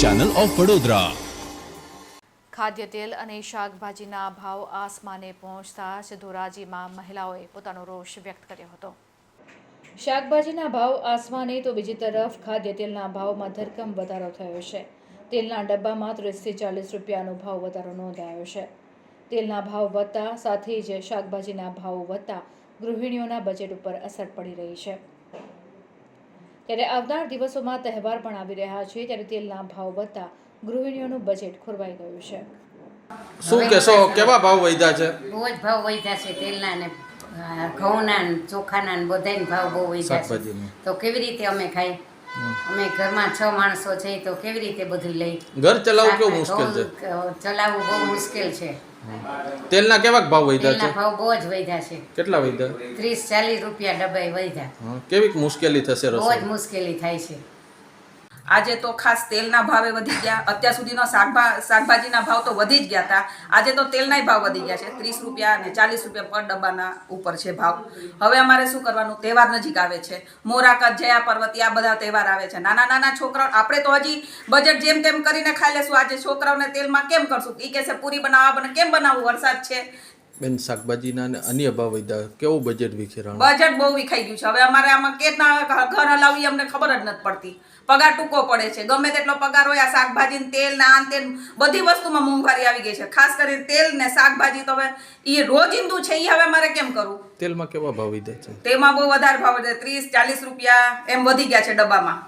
Channel of Vadodara ખાદ્ય તેલ અને શાકભાજીના ભાવ આસમાને પહોંચતા જ ધોરાજીમાં મહિલાઓએ પોતાનો રોષ વ્યક્ત કર્યો હતો. શાકભાજીના ભાવ આસમાને તો બીજી તરફ ખાદ્ય તેલના ભાવમાં ધરખમ વધારો થયો છે. તેલના ડબ્બામાં ત્રીસથી ચાલીસ રૂપિયાનો ભાવ વધારો નોંધાયો છે. તેલના ભાવ વધતા સાથે જ શાકભાજીના ભાવ વધતા ગૃહિણીઓના બજેટ ઉપર અસર પડી રહી છે. ત્યારે આવનાર દિવસોમાં તહેવાર પણ આવી રહ્યા છે ત્યારે તેલના ભાવ વધતા ગૃહિણીઓનું બજેટ ખોરવાઈ ગયું છે. શું કહેશો? કેવા ભાવ વધ્યા છે? બહુ જ ભાવ વધ્યા છે તેલના ને ઘઉંના ને ચોખાના બધાને ભાવ બહુ વધ્યા છે. તો કેવી રીતે અમે ખાઈ? અમે ઘરમાં છ માણસો છે તો કેવી રીતે બધું લઈ? ઘર ચલાવવું કેવું મુશ્કેલ છે? ચલાવવું બહુ મુશ્કેલ છે. તેલના કેવા ભાવ વધ્યા છે? ભાવ બહુ જ વધ્યા છે. કેટલા વધ્યા? ત્રીસ ચાલીસ રૂપિયા ડબ્બે વધ્યા. કેવી મુશ્કેલી થશે બહુ જ મુશ્કેલી થાય છે. આજે તો ખાસ તેલના ભાવે વધી ગયા. અત્યાર સુધીનો શાકભા, શાકભાજીના ભાવ તો વધી જ ગયા હતા આજે તો તેલનાય ભાવ વધી ગયા છે. ત્રીસ રૂપિયા અને ચાલીસ રૂપિયા પર ડબ્બાના ઉપર છે ભાવ. હવે અમારે શું કરવાનું? તહેવાર નજીક આવે છે. મોરાકત જયા પર્વતી આ બધા તહેવાર આવે છે. નાના નાના છોકરાઓ, આપણે તો હજી બજેટ જેમ તેમ કરીને ખાઈ લેશું. આજે છોકરાઓને તેલમાં કેમ કરશું? એ કહેશે, પૂરી બનાવવા બને. કેમ બનાવવું? વરસાદ છે. બેન શાકભાજીના અને અન્ય ભાવ વધ્યા કેવું બજેટ વિખેરાણું? બજેટ બહુ વિખાઈ ગયું છે. હવે અમારે આમાં કેટલા ઘર હલાવી અમને ખબર જ નથી પડતી. પગાર ટૂંકો પડે છે. ગમે તેટલો પગાર હોય આ શાકભાજી તેલ ને આન તેલ બધી વસ્તુમાં મોંઘવારી આવી ગઈ છે. ખાસ કરીને તેલ ને શાકભાજી તો હવે એ રોજિંદુ છે એ હવે મારે કેમ કરવું તેલમાં કેવા ભાવ વધ્યા છે? તેમાં બહુ વધારે ભાવ છે ત્રીસ ચાલીસ રૂપિયા એમ વધી ગયા છે ડબ્બામાં.